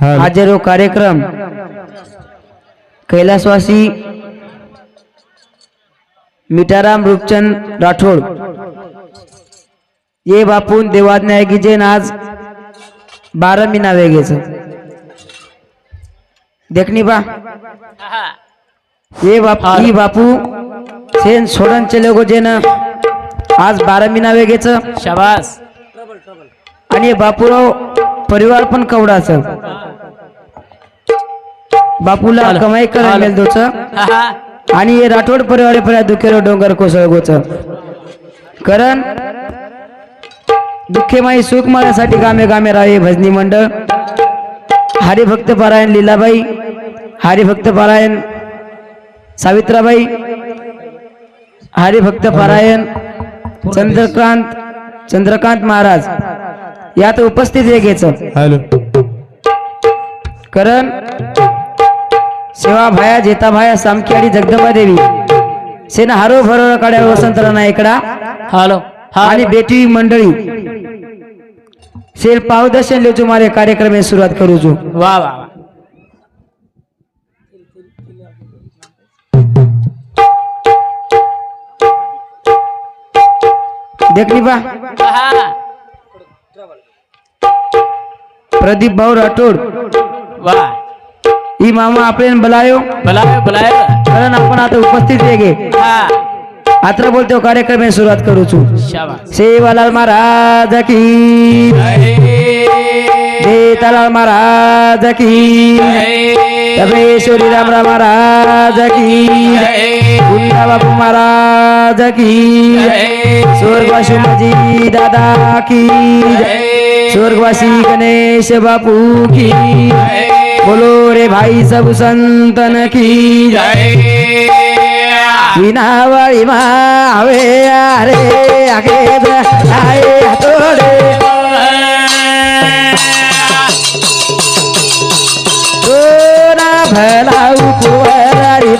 हा આજે રો કાર્યક્રમ कैलासवासी मिठाराम रूपचंद राठोड ये बापून देवाज्ञा आहे की जे आज बारा मीना वेगेच देखनी बा ये बापू ही बापू सेन सोडन चले गो जे ना आज बारा मीना वेगेच शाबास आणि हे बापूराव परिवार पण कवडाचं बापूला. कमाई. मिळेल दोच आणि हे राठोड परिवार पर्यंत दुखेरो डोंगर कोसळ गोच. कारण दुःखे माई सुख मारण्यासाठी गामे गामे राहे भजनी मंडळ. हरिभक्त पारायण लीलाबाई हरिभक्त पारायण सावित्राबाई हरिभक्त पारायण चंद्रकांत चंद्रकांत महाराज. यात उपस्थित आहे घ्यायचं हॅलो. कारण सेवा भाया जेता भाया सामकी आणि जगदंबा देवी सेना हारो भरो काड्या वसंतरा नायकडा हॅलो आणि बेटी मंडळी सेल पावदर्शन लेचू मारे कार्यक्रम सुरुवात करू छू वा वा वा देखली बा प्रदीप भाऊ राठोड वा ही मामा आपल्याला बोलायो। बोलाय बोलाय। कारण आपण आता उपस्थित वेगे हा। आता बोलतो कार्यक्रम सुरुवात करू छू शाबास सेवालाल महाराज की। जेतालाल महाराज की। तपेश्वरी रामराव महाराज की। गुंडा बापू महाराज की। स्वर्गवासी माझी दादा की। स्वर्गवासी गणेश बापू की। बोलो रे भाई सब संतन की विनावाळी मावे अरे आगे आए हातोडे। भला उपवारी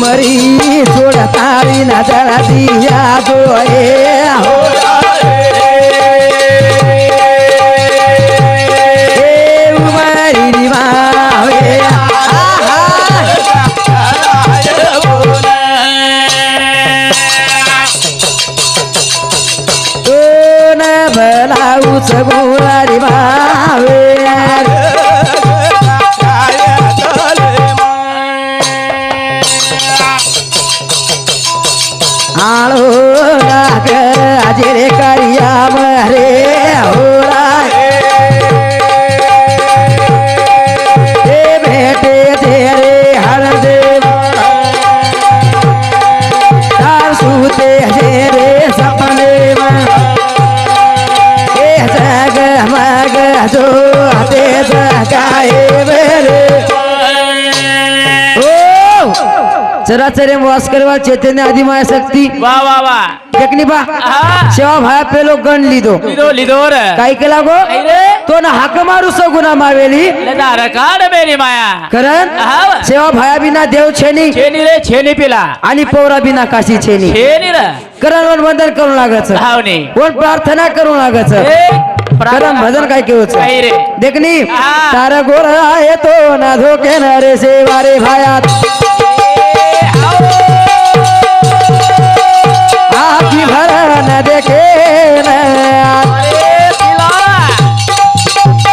उमरी थोडा तारी ना जळा दिया डोळे रे जेरे सपने हे जग मग जो ते जगाए रे. ओ! चराचरे वास करवा चैतन्य आदि माया शक्ती. वा वा वा. देखनी बा हा. सेवा भाया पेलो गण लिदो। लिदो लिदोर काय केला गो? काय रे? तो ना हाक मारू सगुना मावेली। दार काढ मेरी माया। कारण. सेवा भाया बिना देव छेनी। छेनी रे छेनी पिला। आणि पौरा बिना काशी छेनी। छेनी रे। करण वन वंदन करू लागायचं। धावणी कोण प्रार्थना करू ए, करण. भजन काय काय रे? देखनी. तार गोर आहे तो ना धोके न रे सेवा रे भायात आखी भर न देखे न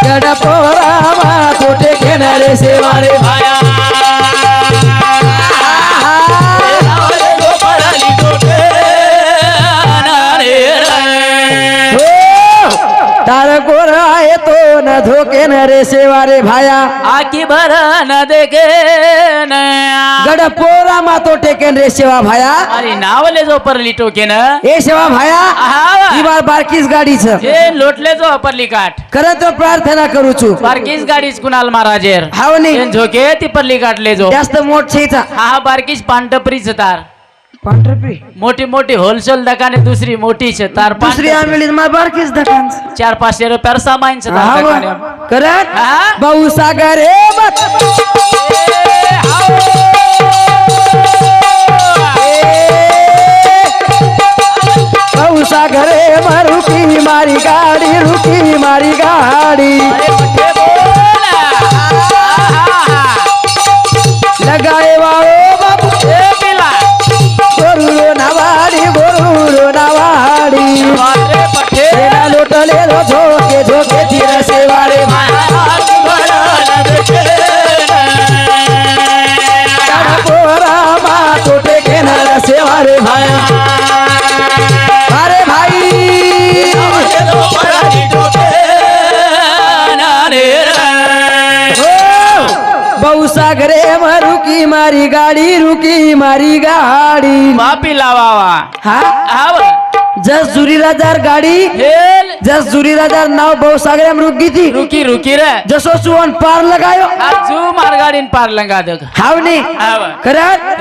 गड पोरा मा कोटे घेणारे सेवा रे हो तार गोर आहे तो न धोके न रे सेवा रे भाया। आखी भर न देखे गड पोरा मा तो टेकेन रे सेवा भाया अरे नावले जो परली टोकेन ए सेवा भाया. ही बार बारकीच गाडीच हे लोटले जो परली काठ खरं तर प्रार्थना करू छू बारकीच गाडीच कुणाल महाराजेर हावनी झोके ती परली काटले जो जास्त मोठ छेचा हा हा बारकीच पांढपरीच तार मोठी मोठी होलसेल दकाने दुसरी मोठी छे तार दुसरी आमली मा बारकीस दकान. चार पाचशे रुपया सामान छे करेक्ट. बाऊ सागर ए बात बाऊ सागर ए मारुकी मारी गाडी रुकी मारी गाडी. अरे मोठे हो। मा रुकी मारी गाडी रुकी मारी गाडी। वापी लावावा। हा? हाव जस जुरी राजार गाडी जस जुरी राजार नाव भाऊ सागरे रुकी थी रुकी रुकी रे. जसो सुवन पार लगायो. आजू मारगाडीन पार लंगा दग हावनी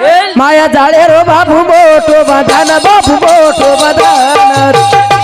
हेल. माया झाडे रो बाबू मोठो बधान बाबू मोठो बधान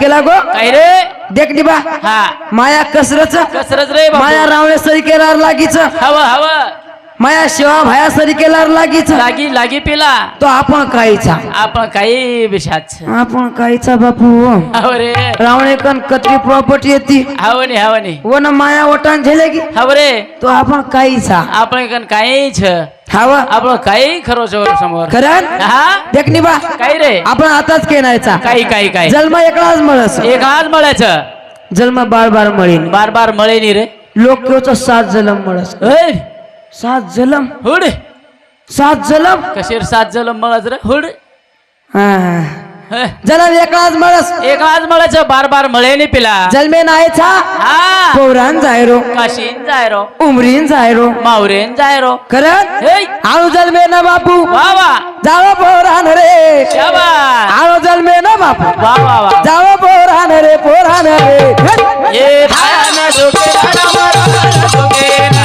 केला गो? काय रे? देख निबा हा. माया कसरच कसरत रे. माया रावणे सरी केलार लागीच. हवं हवं. माया शिवा भाया सरी केलार लागीच. लागी लागी पिला. तो आपण काहीचा. आपण काही विषाच. आपण काहीचा बापू. हव रे. रावणे कन कत्री प्रॉपर्टी येते. हवनी हवनी वन माया ओटान झेले की. हव रे. तो आपण काहीचा. आपण कन काही छ हवा. आपण काही खरो समोर. खरं? हा? देख निबा काही रे. आपण आताच केनायचा. काही काही काही. जन्म एकलाच मळस. एक आज मळायचं. जन्म बार बार मळीन. बार बार मळे नी रे. लोक सात जलम मळस. सात जलम. हुड. सात जलम? कशीर सात जलम मळाच रे? हुड. जलम एकलाच मळस. एक आज मळायचं बार बार मळे नी पिला. जन्मे नायचा हा. पोरान जायरो. काशीन जाय रो उमरीन जायरो. मावरेन जाय रो खरं आळू जन्मे ना बापू. वा जावं पोरान रे. आळू जन्मे ना बापू. वा जावं पोरान रे पोरान रे. ये भायाना झोके रामा रामा झोके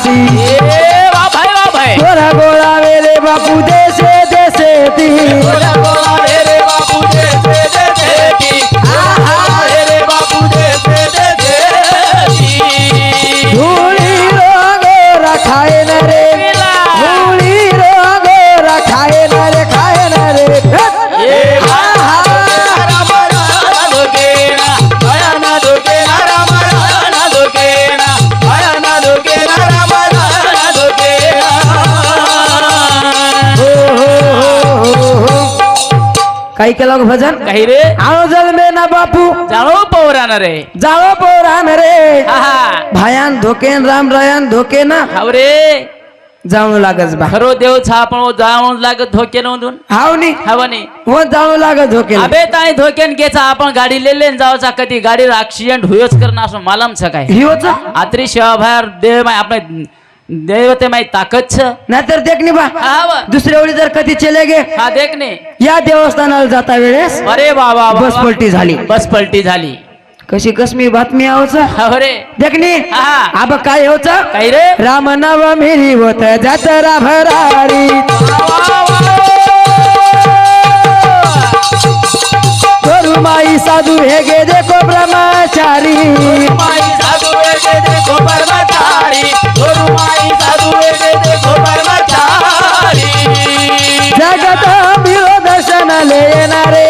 खासी गोरा गोळा वेले बापू देशे देशे ती। काही केलं गं भजन? काही रे? आळो जलमे ना बापू. जाणो पौरान रे. जावं पोरान रे. हा हा. भायान धोकेन राम रायन धोके ना हाव रे. जाणू लागस बा. खरो देव छापण जावण लागत धोके नोंदून हाव नी. हवनी व जाणू लागत धोके अबे ताई धोक्यान घ्यायचा आपण गाडी लेले जावचा कधी. गाडीवर ऍक्सिडेंट होयच करणं असं मालम छ काय? ही होता आत्री शिवा बाहेर देव माय आपले देवते माई ताकद छ. नाहीतर देख नी बा. दुसऱ्या वेळी जर कधी चले गे हा देख ने. या देवस्थानाला जाता वेळेस अरे वा, बस. पलटी झाली. बस पलटी झाली. कशी कसमी बातमी आवच? अरे देख नी. हा. अब काय होत? काही रे? राम नवमी होत जत्रा भरारी गुरु माई साधू हे गे देखो ब्रह्मचारी। माई साधू देखो कर्मचारी गुरु माई साधू वेगे देखो कर्मचारी जगत बिरो दर्शन लेणारे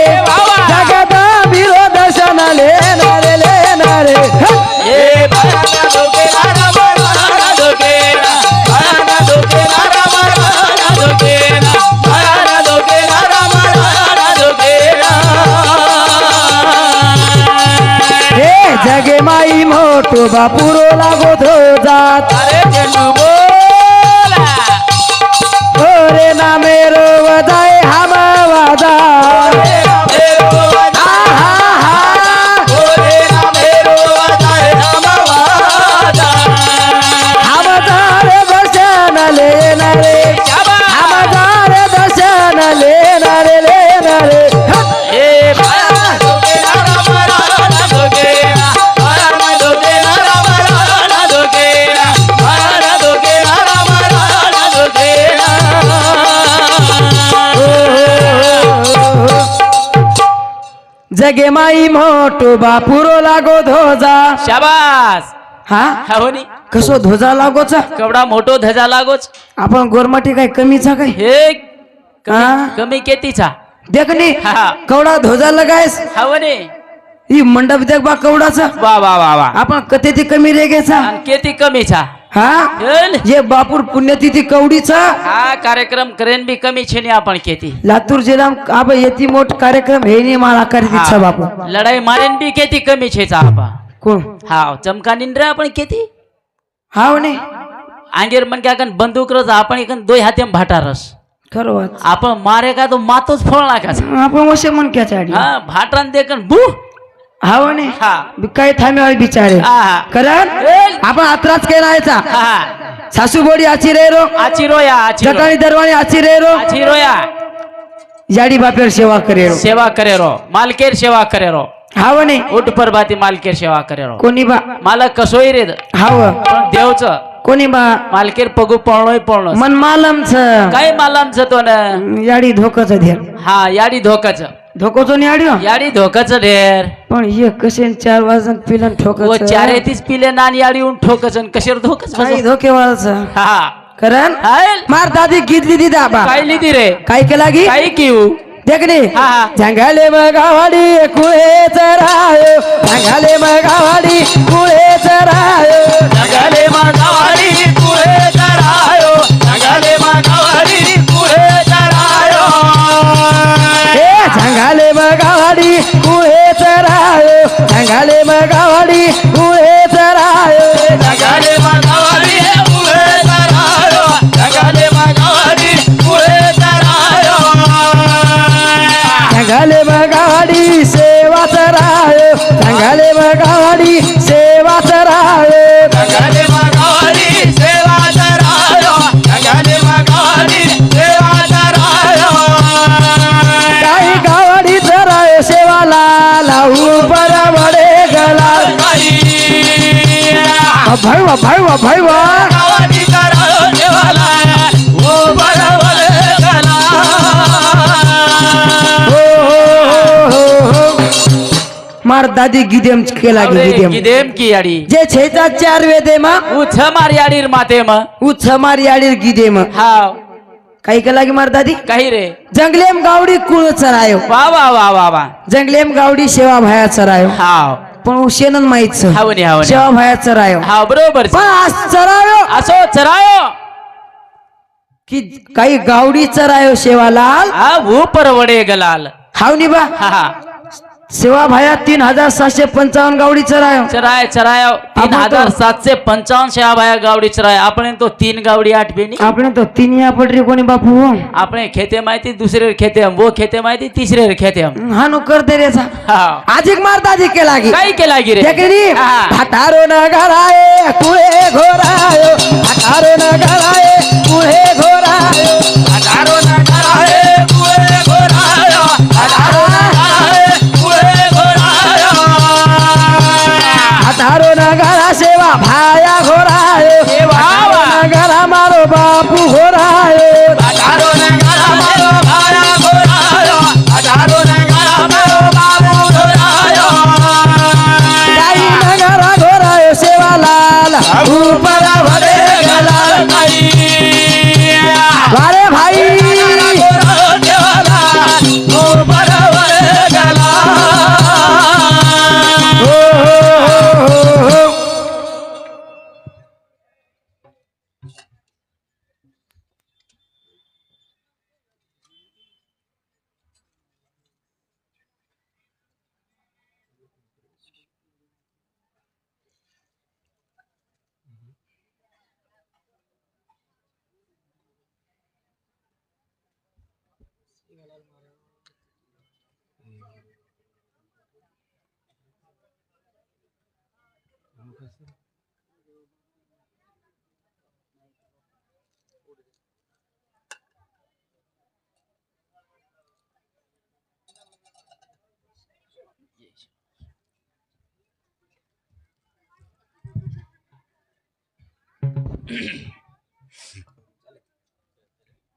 जगत बिरो दर्शन लेणारे माई मोठो बापुरो लागो धो जात अरे चंदू बोला जगे माई मोठो बापुरो लागो धोजा शाबास हा हा हो नी कसो धोजा लागोचा केवढा मोठो धजा लागोच आपण गोरमाटी काय कमीचा काय हे हा कमी केतीचा देखनी हा कवडा धोजा लगायस हा हो नी ही मंडप देख बा कवडाचा वा वा वा वा आपण कथे ती कमी रेगेचा आणि केती कमीचा हा. जे बापूर पुण्यतिथी कवडीचा? हा कार्यक्रम करेन बी कमी छे नी आपण केती. लातूर जिल्हा आब येती मोठ कार्यक्रम हे नाही मला करीत बापू. लढाई मारेन बी केती कमी छेचा आपा कोण? हा चमका निंद्र आपण केती? हाव नाही आंगेर मन क्या कन बंदूक रस आपण एकन दोय हाते भाटारस खरं वाच. आपण मारे का तो मातोच फळ नाकाचा आपण वसे मन क्या हा भाटान देखन बू. हाव हा. काय थांबे बिचारे? कारण आपण आत्राच केलायचा हा सासू बोडी आची रे रो. आची रोया जटाणी दरवाणी आची रे रो. आची रोया जाडी बापेर सेवा करे रो. सेवा करे रो. मालकेर सेवा करे रो. हाव नाही उठ परबाती मालकेर सेवा करे रो. कोणी बा मालक कसोय रे हाव. देवच? कोणी बा मालकेर पगू पळणोय पळणो मन मालमच. काय मालामच तो ना याडी धोकाच हा याडी धोकाच. धोकोचो आडियो? याडी धोकाच ढेर. पण हे कसे चार वाजन पिलन व ठोकच? चारे तीच पिले नान याडी उन ठोकच आणि कशेर धोकच? काही धोकेवाळच? हा. कारण? हायल मार दादी गीतली दिदा बा. काय लिदी रे? काय केला गी काय किऊ? देखणे हा, हा. जंगाले मगावाडी कुळे चरायो. जंगाले मगावाडी कुळे चरायो. जगाले मागावाडी पुढे चढायो जंगाले मगावाडी कुळे चरायो जगाले मागावाडी पुढे चढायो जगाले मागावाडी पुढे चढायो जंगाले मगावाडी सेवा चरायो जंगाले मगावाडी भैव भैव भैव। हो हो हो हो मार दादी गिदेम केला गिदेम. गिदेम की याडी जे छेचा चार वेदे मा उछ मार याडीर माते म. उच्छ मार याडीर गिदेम हाव. काही केला की मार दादी? काही रे? जंगलेम गावडी कुळ चरायो. वा वा वा वा वा. जंगलेम गावडी सेवा भाया चरायो. हाव. पण उशेनन माहीत हावनी हावनी. सेवा भाया चरायो. हाव बरोबर. पण आज चरायो. असो चरायो. की काही गावडी चरायो सेवालाल हा परवडे गलाल. हावनी बा. हा हा. सेवा भाया तीन हजार सातशे पंचावन्न गावडी चराय चराय चराय तीन आपण तो- हजार सातशे पंचावन्न शेळा भाया गावडी चराय आपण तो तीन गावडी आठ बेनी आपण तो तीन या पटरी कोणी बापू हो આપણે ખેતે માહિતી દુસરે ખેતે हम वो खेते माहिती तिसरे खेते हम हा नो करते रेचा हा आजिक मारता आजिक के लागी काही केला गिरे देखनी हा. हटारो न घराए कुळे घोरायो हटारो न घराए कुळे घोरायो हजारो नगाराए कुळे घोरायो हटारो न घरा सेवा भाया घरा मारो बापू नगारा मारो भाया घोरायो. हजारो नगारा मारो घरा सेवा लाल. भरे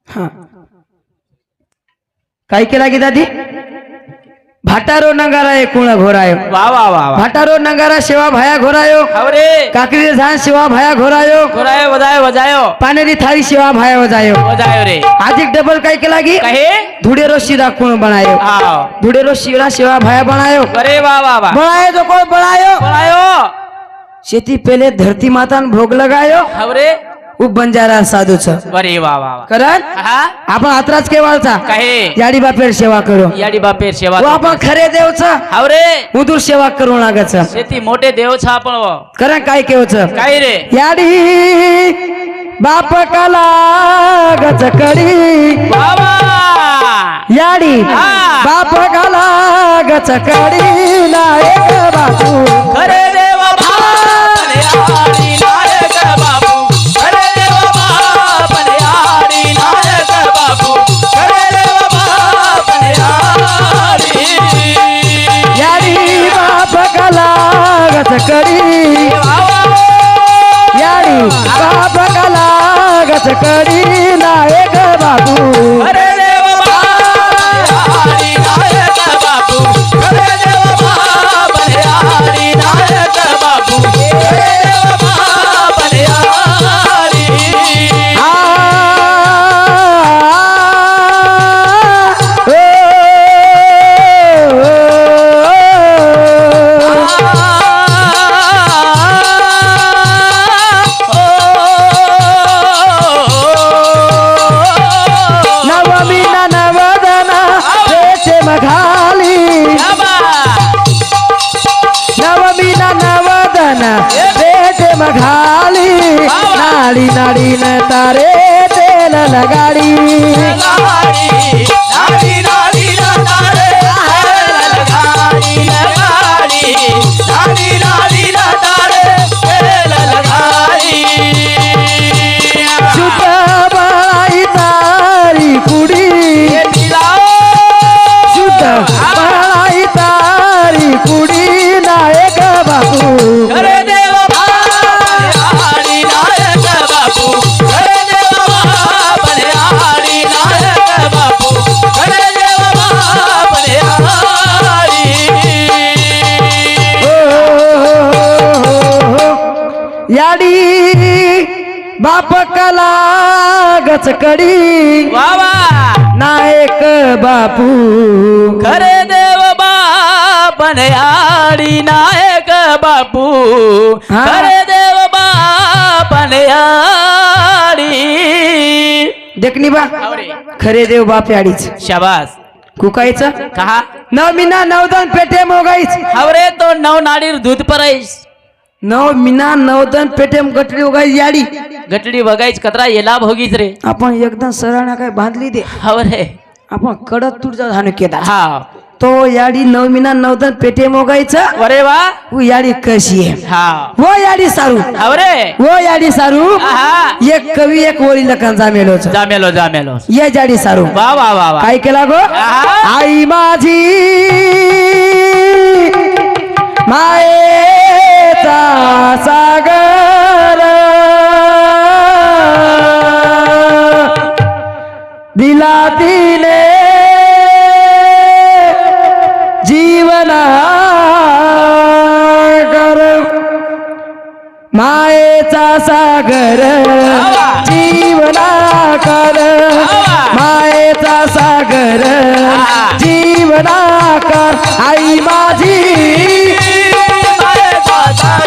हा. काय केला की दादी? भाटारो नगारा कुण घोरायो. वा वा वा भाटारो नगारा सेवा भाया घोरायो. अरे काकरी झान सेवा भाया घोरायो. घोरायो वजायो वजायो. पानेरी थाळी सेवा भाया वजायो. वजायो रे. आजिक डबल काय केला की कहे? धुडेरो शिरा कुण बनायो? धुडेरो शिरा सेवा भाया बनायो. अरे वा वा वा. बनायो तो कोण बनायो? बनायो. शेती पहिले धरती मातान भोग लगायो. उ बंजारा साधू छ अरे वा वा वा. करण? हा? आपण आत्राच केवाळचा. कहे? याडी बापेर सेवा करो. याडी बापेर सेवा व आपण खरे देवच. अरे उदूर सेवा करू लागच. शेती मोठे देव छा आपण व. करण काय केवच? काय रे? याडी बाप कला गच कडी याडी हा. बाप कला गच कडी. नायक बापू. खरे गच कडी वा वा. याडी बाप कला गच नायक बाबू अरे पेटे मघाली नाडी नाडी न तारे तेल याडी बाप कला गचकडी वावा नायक बापू. खरे देव बापने आडी नायक बापू. खरे देव बापने आडी देखनी बा. खरे देव बाप याडीच. शाबास. कुकायचं? कहा? नव मिना नवदन पेटे मोगाईच. हवरे तो नव नाडीर दूध पराईस. नव मिना नवदन पेटेम गटरी उगाई याडी. गटडी बघायच कतरा येला भोगीच रे. आपण एकदम सरळ काय बांधली दे. हवरे आपण कडक तुडचा धानु केला हा. तो याडी नव मिना नवदन पेटे मोगायचं वरे वा. उ याडी कशी आहे? हा. वो याडी सारू. हवरे वो याडी सारू. आहा. एक कवी एक ओळी लखन जामेलो जामेलो जामेलो. ये जाडी सारू. वा वा वा वा. काय केला गो? आहा. आई माझी मायेचा दिला. जीवना कर मायेचा सागर. जीवना कर मायेचा सागर. जीवना कर आई माझी. तडपच्या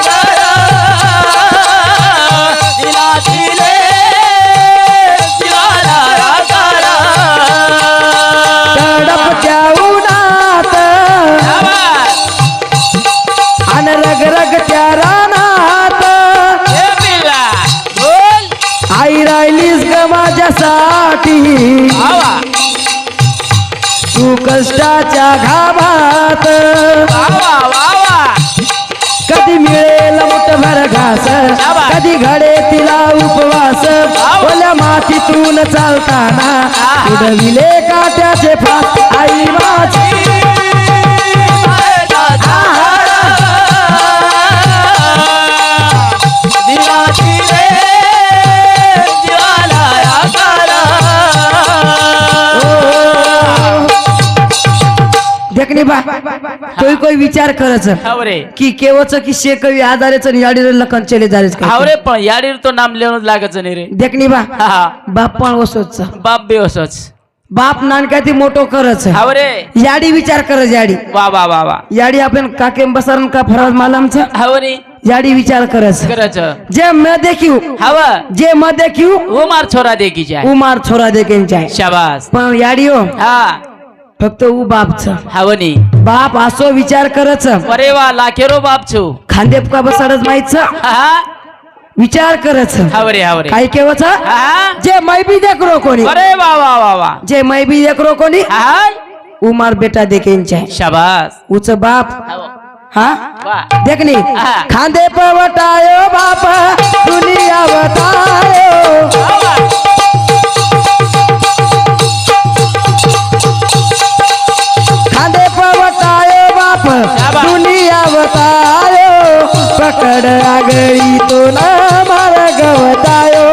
माझ्यासाठी तू कष्टाच्या घामात कधी मिळेल मुठभर घास कधी घडे तिला उपवास. ओल्या मातीतून चालताना उडविले काट्याचे फास. आई माझी. देखणी बा। कोई कोई विचार करच हावरे। की केवच की शे कवी आधारेच याडी लखन चले जारेच हावरे पण याडीर तो नाम लिहूनच लागच नाही रे। देखणी बा। हा बाप पण वसोच बाप बे असच बाप नानका ती मोठो करच हावरे। याडी विचार करच याडी। वा वा वा वा। याडी आपण काकेम बसारन का फराज मालमच हावरे। याडी विचार करच करच जे। मैं देखियो हवा। जे मैं देखियो वो मार छोरा देखी जाय। उमार छोरा देखेन चाहे शाबास। पण याडी हो। फक्त उ बापच. हावनी. बाप असो विचार करच. अरे वा लाखेरो बाप छू. खांदेप का बसाडच माहीत विचार करच. हावरे हावरे. काय केवच? जे मै बी देखरो कोणी. अरे वा वा वा वा. जे मै बी देखरो कोणी उमार बेटा देखेन चाहे शाबास. उच बाप. हा? देखनी. खांदे पवटायो बाप दुनिया बतायो. दुनिया पकड आगळी तो ना मार गवतायो.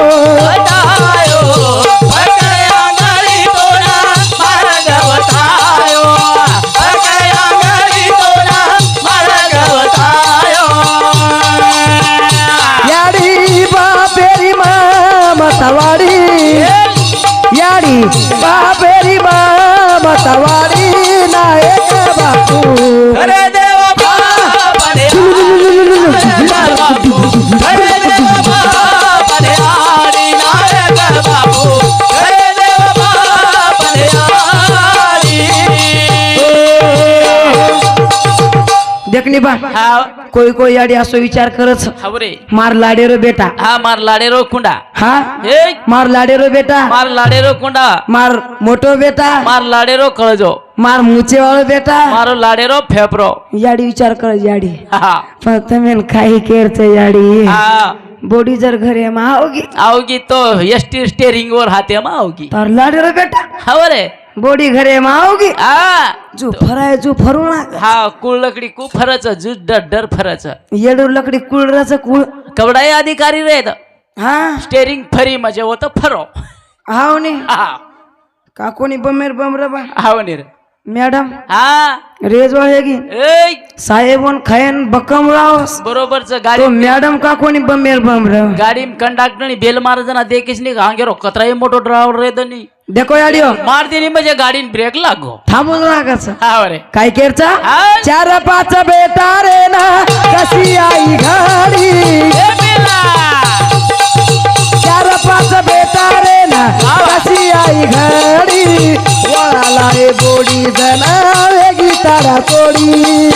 कोई कोई याडी असो विचार करत हवरे मार लाडे रो बेटा. हा मार लाडे रो कुंडा. हा? मार लाडे रो बेटा. मार लाडे रो कुंडा. मार मोटो बेटा. मार लाडे रो कळजो. मार मुचे वाळो बेटा. मारो लाडे रो फेफरो याडी विचार कर याडी. पण तुम्ही काही केरच याडी. बोडी जर घरे मा आवगी आवगी तो एसटी स्टेरिंग वर हाते मा आवगी तर लाडे रो बेटा हवरे बोडी घरे मावगी. आ. जो फराय जो फरुणा हा कुळ लकडी कु फराच जो डर फराच. येडू लकडी कुळराच कुळ. कवडाय अधिकारी रे हा? स्टेरिंग फरी मजे होत फरो. हाव नी. हा. का कोणी बमेर बमरे बा हाव नी रे. मॅडम. हा. रेज वळेगी साहेब खायन बक्कम राव बरोबरच गाडी मॅडम का कोणी बमेर बमर गाडी कंडाक्टर बेल मारजना देखेच नाही हांगेरो कचरा मोठो ड्रायव्हर रे दनी देखो मार दिली म्हणजे गाडीन ब्रेक लागो. थांबून हा रे काय केरचा? चार पाच बेटा रे ना कशी आई गाडी! चार पाच बेटा रे ना कशी आई घडी. वळाला रे गोडी जना वेगळी तारा तोडी.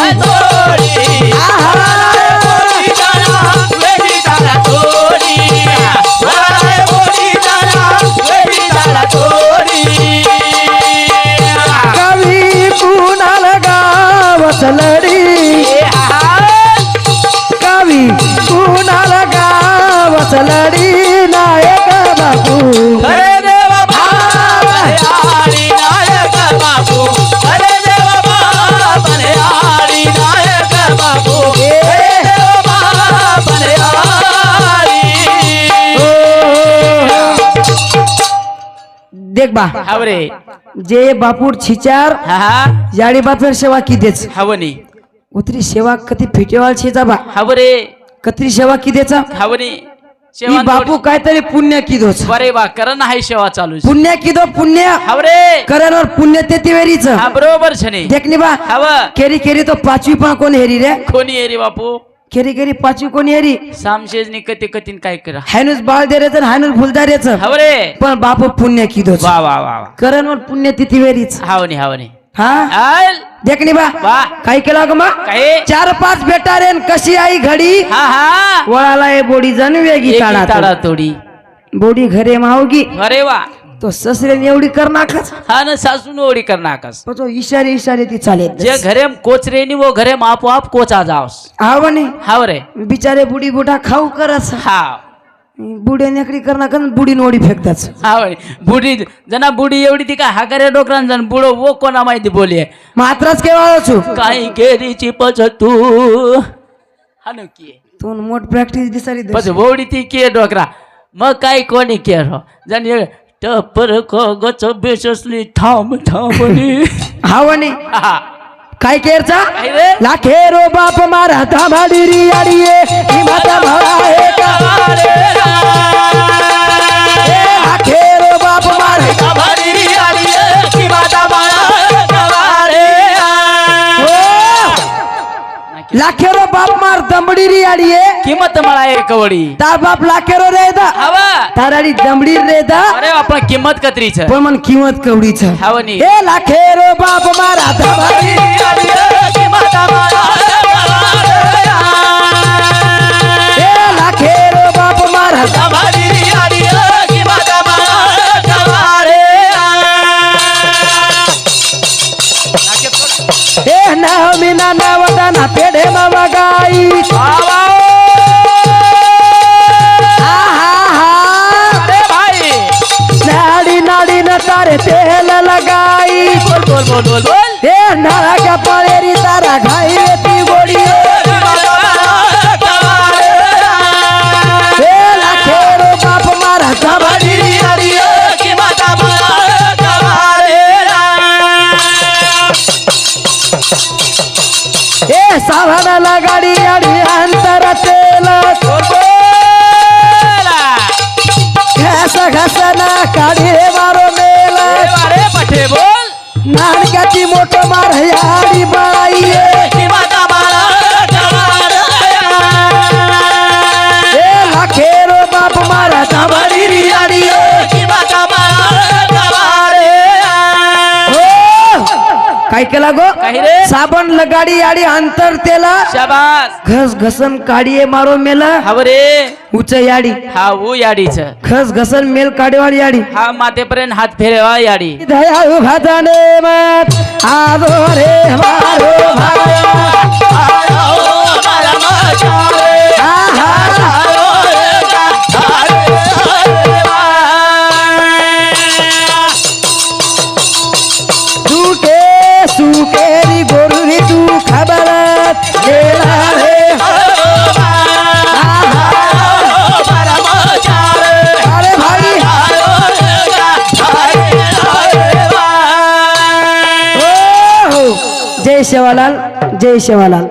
नायक बापू. अरे देव अरे देव देख बा. जे बापूर छिचार जाडी बापर सेवा किदेच? हावनी उतरी सेवा कधी फिटेवाल छेचा बा. हावरे कत्री सेवा किदेचा? हावनी ही शेवा बापू काहीतरी पुण्य किदोच बरे बा करण हाय शेवा चालू पुण्य किदो पुण्य? हावरे! करणार पुण्य ते तिवेरीच बरोबर छने देखनी बा हाव केरी केरी तो पाचवी पण कोण हेरी रे? कोणी येरी बापू? केरी केरी पाचवी कोण हेरी? सामशेजनी कती कतीन काय करा. हायनुस बाळ देरेच हायनुस फुलदारेच. हावरे! पण बापू पुण्य किदोच वा वा वा वा. करणार पुण्य ते तिवेरीच हावनी हावनी. हा? आल. देखनी बा. वा काय केला ग मा? काय चार पाच बेटा रे न कशी आई घडी? हा हा. वळाला ए बोडी जण वेगी एकी ताडा ताडा तोडी बोडी घरे मावगी. अरे वा. तो ससऱ्याने एवढी कर नाकच हा ना सासून ओढी कर नाकस पण तो इशारे इशारे ती चालेल. जे घरे कोचरेनी वो घरे आपोआप कोचा जावस. आवणे हाव रे. बिचारे बुडी बुढा खाऊ करस. हा बुडे नेकडी कर नाका बुडी नोडी फेकताच हाव रे बुडी जना बुडी एवढी ती काय हाकारे डोकरान जण? बुडो वो कोणा माहिती बोलिये मात्राच केव्हा छु काही गेरीची पच तू? हा की. तू मोठ प्रॅक्टिस दिसारी. पच बोडी ती के डोकरा? मग काय कोणी के रो जण टपर गच बेससली थांब थांबली हावणे हा. काय केरचा? काय रे? लाखेरो बाप मारा धामाडी री आडीये. ही माता भावा लाखेरो बाप मार दमडी री आडीये किंमत मला एक वडी तार बाप लाखेरो रे दा। हवा। ताराडी दमडी रे दा। अरे आपण किंमत कत्रीच पण मन किंमत कवडीच हावनी ए लाखेरो बाप मारा धामाडी ए ए नामी ना नावदा ना पेढे मामा गाई. आहा अरे भाई! नाडी नाडी न तारे तेल गाडी आडी अंतर तेल घास घास ना काढी मारो काय केला गो साबण लगाडी आडी अंतर तेला शाबास घस घसन काढिये मारो मेल हाव रे उच याडी हा वो याडीच खस घसन मेल काढेवाडी याडी हा मातेपर्यंत हात फेरेवा याडी दयाळु खाजाने मत आजो रे मारो भाया शेवालाल. जय शेवालाल.